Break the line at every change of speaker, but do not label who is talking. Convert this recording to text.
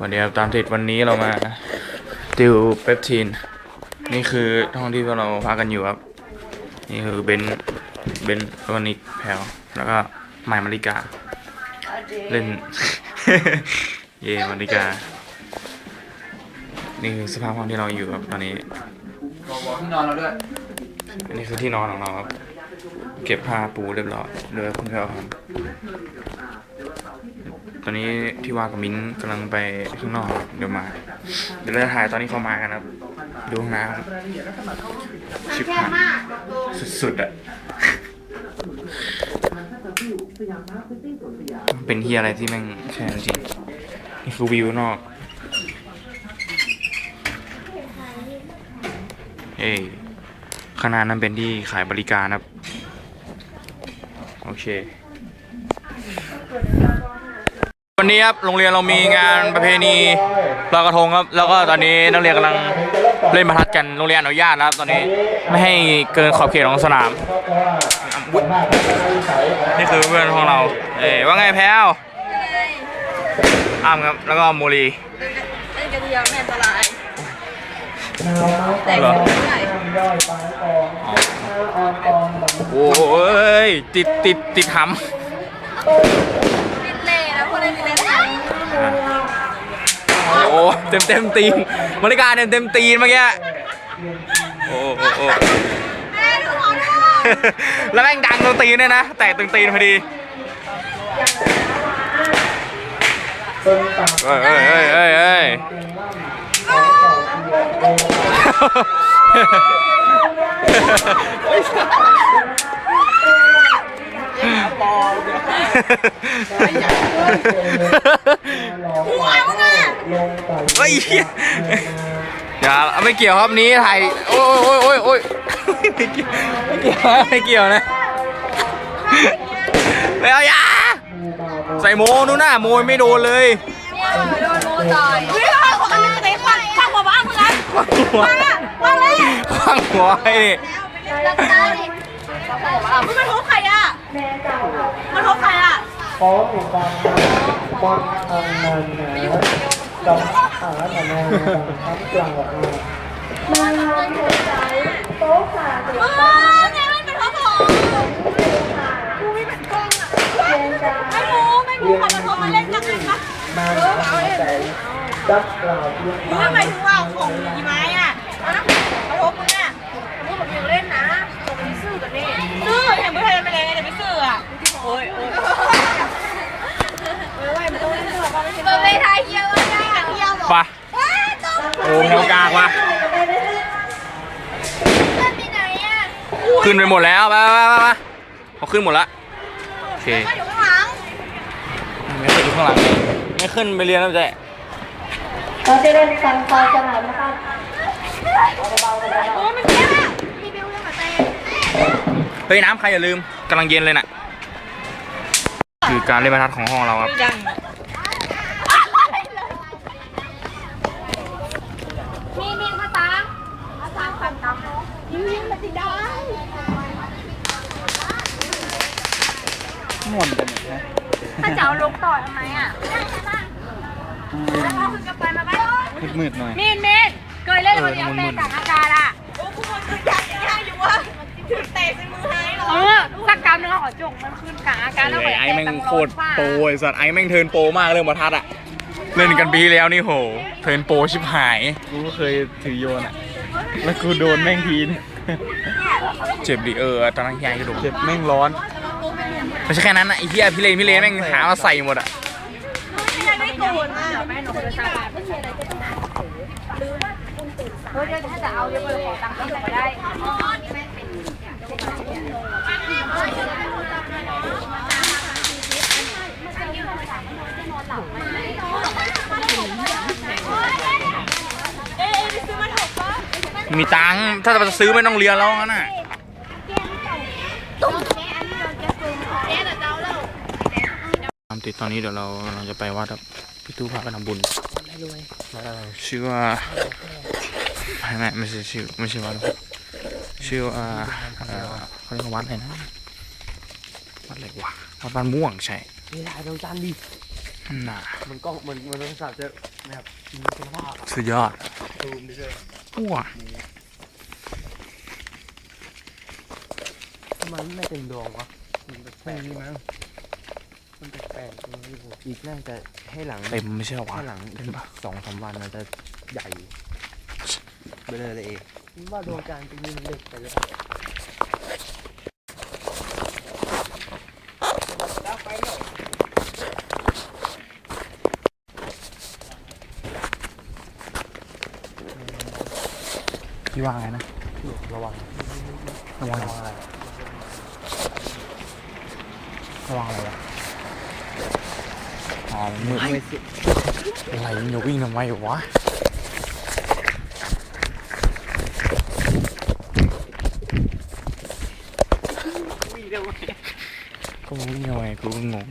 สวัสดีครับตามติดวันนี้เรามาติวเปปทีน นี่คือห้องที่พวกเราพักกันอยู่ครับ นี่คือเบนซ์เบนซ์วานิกแพลวแล้วก็ไมายมาริกา เล่น เย่มาริกา นี่คือสภาพห้องที่เราอยู่ครับตอนนี้
บอกที่นอนเราด้วย
อันนี้คือที่นอนของเราครับ เก็บผ้าปูเรียบร้อยโดยคุณแพลวครับ ตอนนี้พี่ว่ากับมิ้นกำลังไปข้างนอกเดี๋ยวมา เดี๋ยวเราจะถ่ายตอนนี้เขามากันครับ ดูห้องน้ำชิบหายสุดๆอะเป็นที่อะไรที่แม่งแช่จริงนี่คือวิวนอก เอ้ข้างหน้านั้นเป็นที่ขายบริการครับ โอเค วันนี้ครับโรงเรียนเรามีงานประเพณีลอยกระทงครับ แล้วก็ตอนนี้นักเรียนกำลังเล่นประทัดกันโรงเรียนอนุญาตแล้วครับ ตอนนี้ไม่ให้เกินขอบเขตของสนามอุ๊ยนี่คือเพื่อนของเรา เอ้ยว่าไงแพลวอ้ามครับแล้วก็โมลี
เล่นกันเดียวแม่อันตรายแต่
เหรอ
ไม่ได้
โอ้ยติดติดติดห
ติดเล่นะพวกเล่นติดเล่นนะำ
โอ้เต็มเต็มตีนบริการเต็มเต็มตีนเมื่อกี้โอ้โอ้โอ้
แม่ดูเขาด้วย
แล้วแม่งดังตรงตีนเนี่ยนะ แตกตรงตีนพอดีเอ้ยเอ้ยเอ้ยเอ้ยเอ้ยเฮ้ย เหี้ยอย่าไม่เกี่ยวครับนี้ถ่ายโอ้ยโอ้ยโอ้ยโอ้ยไม่เกี่ยวไม่เกี่ยวไม่เกี่ยวนะไม่เอาอย่าใส่โมนู่นน่ะโมยไม่โดนเลย
เนี่ยโดนโมต่อยเฮ้ยของอันนี้ไหนฟังฟังหัวบ้านมึงนะ
หัว
ฟังอะฟังเลย
ขวางหัวไอ้นี่
ลักตาดิมึงมาทุบใครอะมาทุบใครอะ
ขออุปการบนทางนันนะ จำหาหนานาทั้งกลางออกมา
เออเนี่ยมันเป็นเพราะผมกูไม่เป็นกล้องอะไม่รู้ไม่รู้ใครมาโทรมาเล่นกันเลยปะ
มาทำใจจับกล่าวเรียก
มึงทำไมถึงว่าของอีไม้อะมาทุบมึงอะมึงบอกมึงเล่นนะตรงนี้ซื่อกันนี่ซื่อเห็นมึงทำไปเลยแต่ไม่ซื่ออะโอ้ยโอ้ยไม่ไหวมันต้องเล่นซื่อป่ะไม่ใช่มันไม่ทายเยี่ยวได้เยี่ยวหรอ
ไปโอ้แถวกลางว่ะขึ้นไปหมดแล้วไปไปไปไปเขาขึ้นหมดละโอเค
ย
ไม่ขึ้นอยู่ข้างหลังไม่ขึ้นไปเรียนแล้วใจ
เราจะเล่นกันคอจะหลันะครับ
โอ้ยมันเจ็บอะมีบิวเรื่องกับเต้
เฮ้ยน้ำใครอย่าลืมกำลังเย็นเลยน่ะ คือการเล่นประทัดของห้องเราครับ
มีมีมาตามมาตามความตามยิงยิงมาติดได้
ม่วนกันนะ
ถ้าจะเอาลงต่อทำไมอะแล้วพอคุณจะไปมาบ้าน
มืดๆหน่อย
มีนมีนเคยเล่นวันนี้เอาแม่กับอาการอะโอ้คุณมันคืออยากยากอยู่ว่าถึงเตะเป็นมือหายหรอเออสักกรรมนึงเอาขอจงมันขึ้นกลางอาการแล้ว
ไอ้ไอ้แม่งโคตรโปรไอ้สัตว์ไอ้แม่งเทิร์นโปรมากเรื่องประทัดอะ เล่นกันปีแล้วนี่โห เทิร์นโปรชิบหาย
กูก็เคยถือโยนอะ แล้วกูโดนแม่งทีน
เจ็บดิเออตอนนั้นยายกระโดด
เจ็บแม่งร้อน
ไม่ใช่แค่นั้นนะไอ้เหี้ยพี่เลนพี่เลนแม่งหามาใส่หมดอะ
ยังไม่โกรธมากแม่หนูจะสบายไม่มีอะไรจะต้องเฮ้ยเดี๋ยวถ้าจะเอาเดี๋ยวไปขอตังค์เขาจะมาได้
มีตังค์ถ้าจะซื้อไม่ต้องเรียนแล้วงั้นน่ะตามติดตอนนี้เดี๋ยวเราเราจะไปวัดครับพี่ตู้พาไปทำบุญชื่อว่าไม่ไม่ไม่ใช่ชื่อไม่ใช่วัดหรอกชื่อว่าเอ่อเขาเรียกว่าวัดอะไรนะวัดอะไรวะวัดบ้านม่วงใช่
เวลาเราจานดิ
น่ะ
มันกล้องมันมันโทรศัพท์จะแบบมีคุณภาพอะ
สุดยอด
ซูมดิเถอะ
ว้า
มันไม่เต็มดวงวะมันแปลกๆมั้งมันแปลกๆตรงนี้ผม
อีกน่าจะให้หลัง
เต็มไม่ใช่เหรอวะ
ให้หลัง
เต็มปะ
สองสามวันมันจะใหญ่ไปเลยเลยเอง
คิดว่าดวงจันทร์ตรงนี้มันเล็กไปหรือเปล่า
พี่ว่าไงนะ
ระวัง
ระวังอะไร ระวังอะไรวะอ๋อมือไม่อะไรมึงจะวิ่งทำไมวะก็มึงวิ่งทำไมกูก็งง